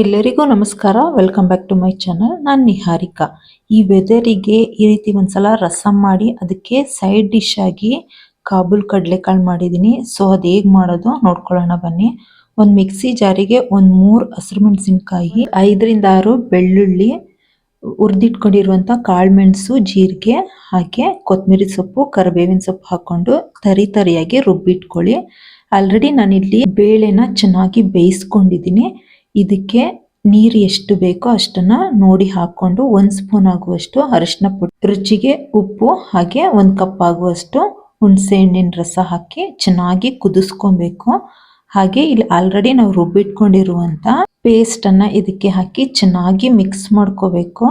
ಎಲ್ಲರಿಗೂ ನಮಸ್ಕಾರ. Welcome back to my channel ನಾನು ನಿಹಾರಿಕಾ. ಈ ವೆದರಿಗೆ ಈ ರೀತಿ ಒಂದ್ಸಲ ರಸಂ ಮಾಡಿ ಅದಕ್ಕೆ ಸೈಡ್ ಡಿಶ್ ಆಗಿ ಕಾಬೂಲ್ ಕಡಲೆಕಾಳು ಮಾಡಿದ್ದೀನಿ ಸೊ ಅದು ಹೇಗೆ ಮಾಡೋದು ನೋಡ್ಕೊಳ್ಳೋಣ ಬನ್ನಿ. ಒಂದು ಮಿಕ್ಸಿ ಜಾರಿಗೆ ಒಂದು ಮೂರು ಹಸಿರು ಮೆಣಸಿನ್ಕಾಯಿ, ಐದರಿಂದ ಆರು ಬೆಳ್ಳುಳ್ಳಿ ಹುರಿದಿಟ್ಕೊಂಡಿರುವಂಥ ಕಾಳುಮೆಣಸು ಜೀರಿಗೆ, ಹಾಗೆ ಕೊತ್ತಂಬರಿ ಸೊಪ್ಪು, ಕರಿಬೇವಿನ ಸೊಪ್ಪು ಹಾಕೊಂಡು ತರಿ ತರಿಯಾಗಿ ರುಬ್ಬಿಟ್ಕೊಳ್ಳಿ. ಆಲ್ರೆಡಿ ನಾನಿಲ್ಲಿ ಬೇಳೆನ ಚೆನ್ನಾಗಿ ಬೇಯಿಸ್ಕೊಂಡಿದ್ದೀನಿ ಇದಕ್ಕೆ ನೀರು ಎಷ್ಟು ಬೇಕೋ ಅಷ್ಟನ್ನ ನೋಡಿ ಹಾಕೊಂಡು ಒಂದು ಸ್ಪೂನ್ ಆಗುವಷ್ಟು ಅರಿಶಿನ ಪುಡಿ, ರುಚಿಗೆ ಉಪ್ಪು ಹಾಗೆ ಒಂದು ಕಪ್ ಆಗುವಷ್ಟು ಹುಣಸೆ ಹಣ್ಣಿನ ರಸ ಹಾಕಿ ಚೆನ್ನಾಗಿ ಕುದಿಸ್ಕೊಬೇಕು. ಹಾಗೆ ಇಲ್ಲಿ ಆಲ್ರೆಡಿ ನಾವು ರುಬ್ಬಿಟ್ಕೊಂಡಿರುವಂತ ಪೇಸ್ಟ್ ಅನ್ನ ಇದಕ್ಕೆ ಹಾಕಿ ಚೆನ್ನಾಗಿ ಮಿಕ್ಸ್ ಮಾಡ್ಕೋಬೇಕು.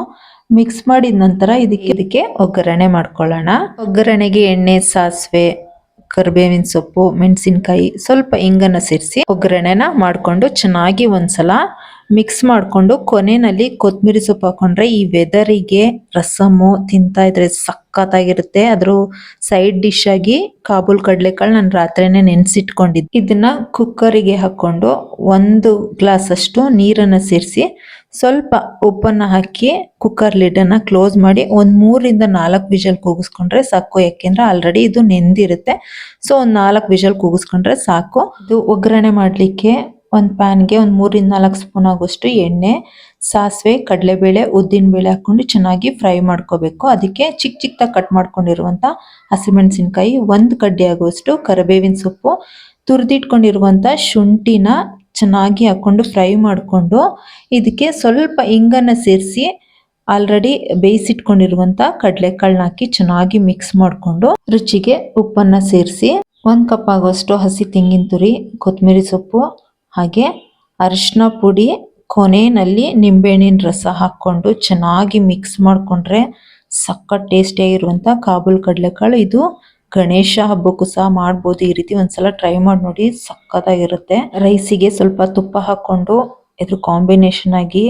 ಮಿಕ್ಸ್ ಮಾಡಿದ ನಂತರ ಇದಕ್ಕೆ ಇದಕ್ಕೆ ಒಗ್ಗರಣೆ ಮಾಡ್ಕೊಳ್ಳೋಣ. ಒಗ್ಗರಣೆಗೆ ಎಣ್ಣೆ, ಸಾಸಿವೆ ಕರಿಬೇವಿನ ಸೊಪ್ಪು, ಮೆಣಸಿನಕಾಯಿ ಸ್ವಲ್ಪ ಇಂಗನ್ನ ಸೇರಿಸಿ ಒಗ್ಗರಣೆನ ಮಾಡಿಕೊಂಡು ಚೆನ್ನಾಗಿ ಒಂದ್ಸಲ ಮಿಕ್ಸ್ ಮಾಡಿಕೊಂಡು ಕೊನೆಯಲ್ಲಿ ಕೊತ್ತಂಬರಿ ಸೊಪ್ಪು ಹಾಕೊಂಡ್ರೆ ಈ ವೆದರಿಗೆ ರಸಮು ತಿಂತಾ ಇದ್ರೆ ಸಕ್ಕತ್ತಾಗಿರುತ್ತೆ ಅದ್ರ ಸೈಡ್ ಡಿಶ್ ಆಗಿ ಕಾಬೂಲ್ ಕಡಲೆಕಾಳು ನಾನು ರಾತ್ರಿನೇ ನೆನೆಸಿಟ್ಕೊಂಡಿದ್ದೆ ಇದನ್ನ ಕುಕ್ಕರಿಗೆ ಹಾಕೊಂಡು ಒಂದು ಗ್ಲಾಸ್ ಅಷ್ಟು ನೀರನ್ನ ಸೇರಿಸಿ ಸ್ವಲ್ಪ ಉಪ್ಪನ್ನ ಹಾಕಿ ಕುಕ್ಕರ್ ಲಿಡನ್ನ ಕ್ಲೋಸ್ ಮಾಡಿ ಒಂದು ಮೂರರಿಂದ ನಾಲ್ಕು ವಿಷಲ್ ಕೂಗಿಸ್ಕೊಂಡ್ರೆ ಸಾಕು. ಯಾಕೆಂದ್ರೆ ಆಲ್ರೆಡಿ ಇದು ನೆಂದಿರುತ್ತೆ. ಸೊ ಒಂದು ನಾಲ್ಕು ವಿಷಲ್ ಕೂಗಿಸ್ಕೊಂಡ್ರೆ ಸಾಕು. ಇದು ಒಗ್ಗರಣೆ ಮಾಡಲಿಕ್ಕೆ ಒಂದು ಪ್ಯಾನ್ಗೆ ಒಂದು ಮೂರಿಂದ ನಾಲ್ಕು ಸ್ಪೂನ್ ಆಗುವಷ್ಟು ಎಣ್ಣೆ, ಸಾಸಿವೆ, ಕಡಲೆಬೇಳೆ, ಉದ್ದಿನಬೇಳೆ ಹಾಕೊಂಡು ಚೆನ್ನಾಗಿ ಫ್ರೈ ಮಾಡ್ಕೋಬೇಕು. ಅದಕ್ಕೆ ಚಿಕ್ಕ ಚಿಕ್ಕದಾಗಿ ಕಟ್ ಮಾಡ್ಕೊಂಡಿರುವಂಥ ಹಸಿಮೆಣಸಿನ್ಕಾಯಿ, ಒಂದು ಕಡ್ಡಿ ಆಗುವಷ್ಟು ಕರಿಬೇವಿನ ಸೊಪ್ಪು ತುರಿದಿಟ್ಕೊಂಡಿರುವಂಥ ಶುಂಠಿನ ಚೆನ್ನಾಗಿ ಹಾಕೊಂಡು ಫ್ರೈ ಮಾಡಿಕೊಂಡು ಇದಕ್ಕೆ ಸ್ವಲ್ಪ ಇಂಗನ್ನು ಸೇರಿಸಿ ಆಲ್ರೆಡಿ ಬೇಯಿಸಿಟ್ಕೊಂಡಿರುವಂಥ ಕಡಲೆಕಾಳನ್ನ ಹಾಕಿ ಚೆನ್ನಾಗಿ ಮಿಕ್ಸ್ ಮಾಡಿಕೊಂಡು ರುಚಿಗೆ ಉಪ್ಪನ್ನು ಸೇರಿಸಿ ಒಂದು ಕಪ್ ಆಗುವಷ್ಟು ಹಸಿ ತೆಂಗಿನ ತುರಿ ಕೊತ್ತಂಬರಿ ಸೊಪ್ಪು ಹಾಗೆ ಅರಿಶಿನ ಪುಡಿ, ಕೊನೆಯಲ್ಲಿ ನಿಂಬೆಹಣ್ಣಿನ ರಸ ಹಾಕ್ಕೊಂಡು ಚೆನ್ನಾಗಿ ಮಿಕ್ಸ್ ಮಾಡಿಕೊಂಡ್ರೆ ಸಖತ್ ಟೇಸ್ಟಿಯಾಗಿರುವಂಥ ಕಾಬೂಲ್ ಕಡಲೆಕಾಳು. ಇದು ಗಣೇಶ ಹಬ್ಬಕ್ಕೂ ಸಹ ಮಾಡ್ಬೋದು. ಈ ರೀತಿ ಒಂದ್ಸಲ ಟ್ರೈ ಮಾಡಿ ನೋಡಿ ಸಕ್ಕತ್ತಾಗಿರುತ್ತೆ. ರೈಸಿಗೆ ಸ್ವಲ್ಪ ತುಪ್ಪ ಹಾಕೊಂಡು ಇದ್ರ ಕಾಂಬಿನೇಷನ್ ಆಗಿ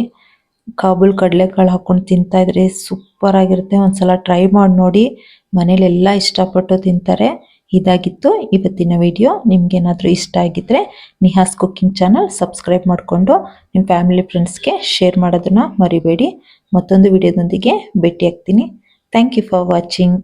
ಕಾಬೂಲ್ ಕಡಲೆಕಾಳು ಹಾಕೊಂಡು ತಿಂತಾ ಇದ್ರೆ ಸೂಪರ್ ಆಗಿರುತ್ತೆ. ಒಂದ್ಸಲ ಟ್ರೈ ಮಾಡಿ ನೋಡಿ ಮನೇಲೆಲ್ಲ ಇಷ್ಟಪಟ್ಟು ತಿಂತಾರೆ. ಇದಾಗಿತ್ತು ಇವತ್ತಿನ ವಿಡಿಯೋ ನಿಮ್ಗೇನಾದರೂ ಇಷ್ಟ ಆಗಿದ್ರೆ ನಿಹಾಸ್ ಕುಕ್ಕಿಂಗ್ ಚಾನಲ್ ಸಬ್ಸ್ಕ್ರೈಬ್ ಮಾಡಿಕೊಂಡು ನಿಮ್ಮ ಫ್ಯಾಮಿಲಿ ಫ್ರೆಂಡ್ಸ್ಗೆ ಶೇರ್ ಮಾಡೋದನ್ನ ಮರಿಬೇಡಿ. ಮತ್ತೊಂದು ವಿಡಿಯೋದೊಂದಿಗೆ ಭೇಟಿ ಆಗ್ತೀನಿ ಥ್ಯಾಂಕ್ ಯು ಫಾರ್ ವಾಚಿಂಗ್